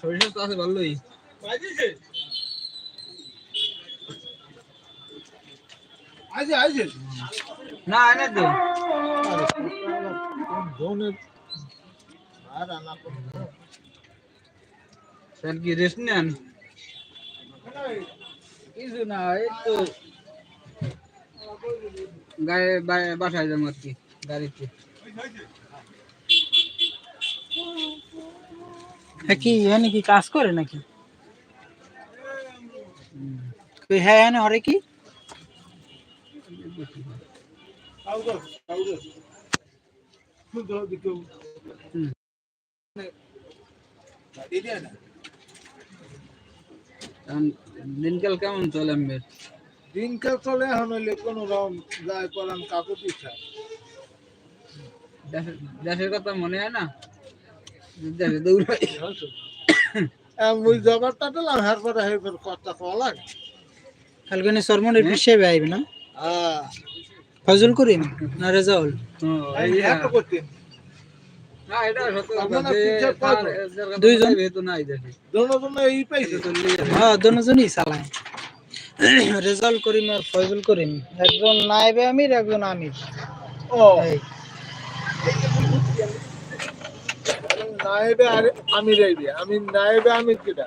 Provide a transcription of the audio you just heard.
সরিষা তো আছে ভালোই আইছে আইছে না এনে দে ধনের আর আনা করো স্যার কি রেস্ট নেন কিছু না এই তো গায়ে বা- বাসায় যাবো আর কি গাড়িতে কি হ্যাঁ কি কাজ করে নাকি? কই হ্যাঁ হ্যাঁ হরে কি? এখন দিনকাল কেমন চলে আমের দিনকাল চলে এখন হইলে কোনো রকম যায় পড়ান কাকুতি ইচ্ছা দেশের কথা মনে হয় না? দৌড়াই মুই জবার হার পরে কথা কালকে সরমনের আইবে না? ফজল করিম না রেজাউল? দুইজন। হ্যাঁ দুজনই চালায়। করিম আর করিম একজন নাইবে আমির একজন আমির। ও। নায়েবে আর আমির আইবে আমি নায়েবে আমির কিটা?